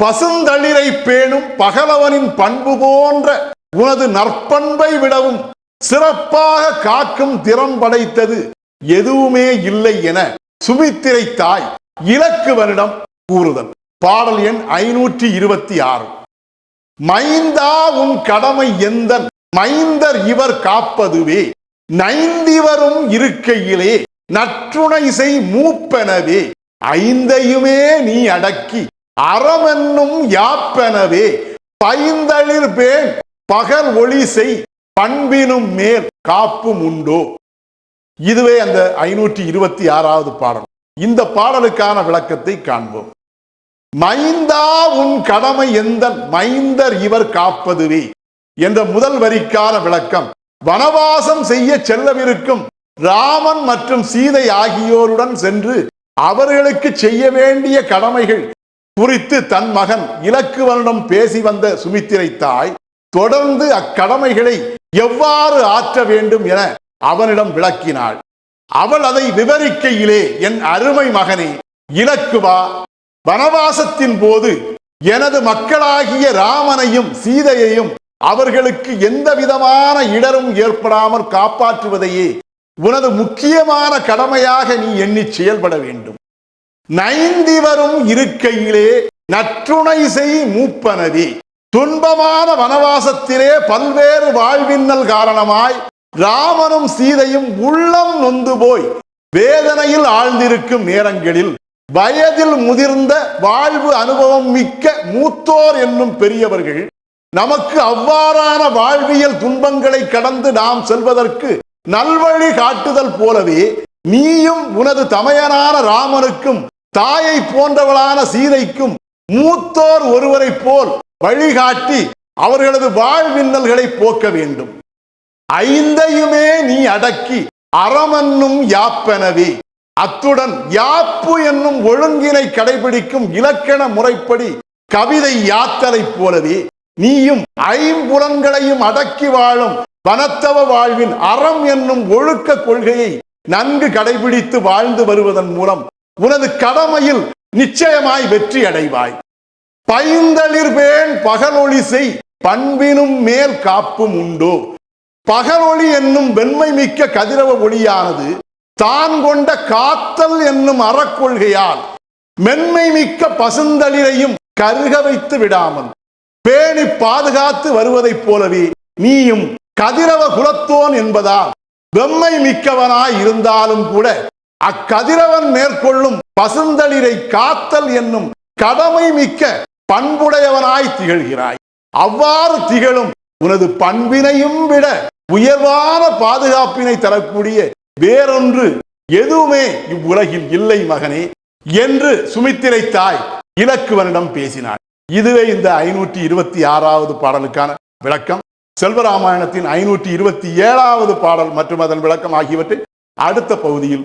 பசுந்தளிரை பேணும் பகலவனின் பண்பு போன்ற உனது நற்பண்பை விடவும் சிறப்பாக காக்கும் திறம் படைத்தது எதுவுமே இல்லை என சுமித்திரை தாய் இலக்குவனிடம் கூறுதல். பாடல் எண் ஐநூற்றி இருபத்தி ஆறு மைந்தா உன் கடமை எந்தன்? மைந்தர் இவர் காப்பதுவே. நைந்திவரும் இருக்கையிலே நற்றுணை செய் மூப்பெனவே. ஐந்தையுமே நீ அடக்கி அறமென்னும் யாப்பெனவே பைந்தளிர் பேன் பகல் ஒளி செய் பண்பினும் மேல் காப்பும் உண்டோ? இதுவே அந்த ஐநூற்றி இருபத்தி ஆறாவது பாடல். இந்த பாடலுக்கான விளக்கத்தை காண்போம். மைந்தா உன் கடமை எந்த மைந்தர் இவர் காப்பதுவே? என்ற முதல் வரிக்கான விளக்கம் வனவாசம் செய்ய செல்லவிருக்கும் ராமன் மற்றும் சீதை ஆகியோருடன் சென்று அவர்களுக்கு செய்ய வேண்டிய கடமைகள் குறித்து தன் மகன் இலக்குவனிடம் பேசி வந்த சுமித்திரை தாய் தொடர்ந்து அக்கடமைகளை எவ்வாறு ஆற்ற வேண்டும் என அவனிடம் விளக்கினாள். அவள் அதை விவரிக்கையிலே என் அருமை மகனே இலக்குவா வனவாசத்தின் போது எனது மக்களாகிய ராமனையும் சீதையையும் அவர்களுக்கு எந்த விதமான இடரும் ஏற்படாமல் காப்பாற்றுவதையே உனது முக்கியமான கடமையாக நீ எண்ணி செயல்பட வேண்டும். நைந்தி வரும் இருக்கையிலே நற்றுணை செய் மூப்பனதி. துன்பமான வனவாசத்திலே பல்வேறு வாழ்வின்னல் காரணமாய் ராமனும் சீதையும் உள்ளம் நொந்து போய் வேதனையில் ஆழ்ந்திருக்கும் நேரங்களில் வயதில் முதிர்ந்த வாழ்வு அனுபவம் மிக்க மூத்தோர் என்னும் பெரியவர்கள் நமக்கு அவ்வாறான வாழ்வியல் துன்பங்களை கடந்து நாம் செல்வதற்கு நல்வழி காட்டுதல் போலவே நீயும் உனது தமையனான ராமனுக்கும் தாயை போன்றவளான சீதைக்கும் மூத்தோர் ஒருவரைப் போல் வழிகாட்டி அவர்களது வாழ்வின்னல்களை போக்க வேண்டும். ஐந்தையுமே நீ அடக்கி அறமன்னும் யாப்பெனவே. அத்துடன் யாப்பு என்னும் ஒழுங்கினை கடைபிடிக்கும் இலக்கண முறைப்படி கவிதை யாத்தலை போலவே நீயும் ஐம்புலன்களையும் அடக்கி வாழும் வனத்தவ வாழ்வின் அறம் என்னும் ஒழுக்க கொள்கையை நன்கு கடைபிடித்து வாழ்ந்து வருவதன் மூலம் உனது கடமையில் நிச்சயமாய் வெற்றி அடைவாய் பைந்தளிர்வேன் பகலொளி செய் பண்பினும் மேல் காப்பும் உண்டோ. பகலொளி என்னும் வெண்மை மிக்க கதிரவ ஒளியானது தான் கொண்ட காத்தல் என்னும் அறக்கொள்கையால் மென்மை மிக்க பசுந்தளிரையும் கருக வைத்து விடாமல் பேணி பாதுகாத்து வருவதைப் போலவே நீயும் கதிரவ குலத்தோன் என்பதால் வெம்மை மிக்கவனாய் இருந்தாலும் கூட அக்கதிரவன் மேற்கொள்ளும் பசுந்தளிரை காத்தல் என்னும் கடமை மிக்க பண்புடையவனாய் திகழ்கிறாய். அவ்வாறு திகழும் உனது பண்பினையும் விட உயர்வான பாதுகாப்பினை தரக்கூடிய வேறொன்று எதுவுமே இவ்வுலகில் இல்லை மகனே என்று சுமித்திரை தாய் இலக்குவனிடம் பேசினார் இதுவே இந்த ஐநூற்றி இருபத்தி ஆறாவது பாடலுக்கான விளக்கம். செல்வராமாயணத்தின் ஐநூற்றி இருபத்தி ஏழாவது பாடல் மற்றும் அதன் விளக்கம் ஆகியவற்றை அடுத்த பகுதியில்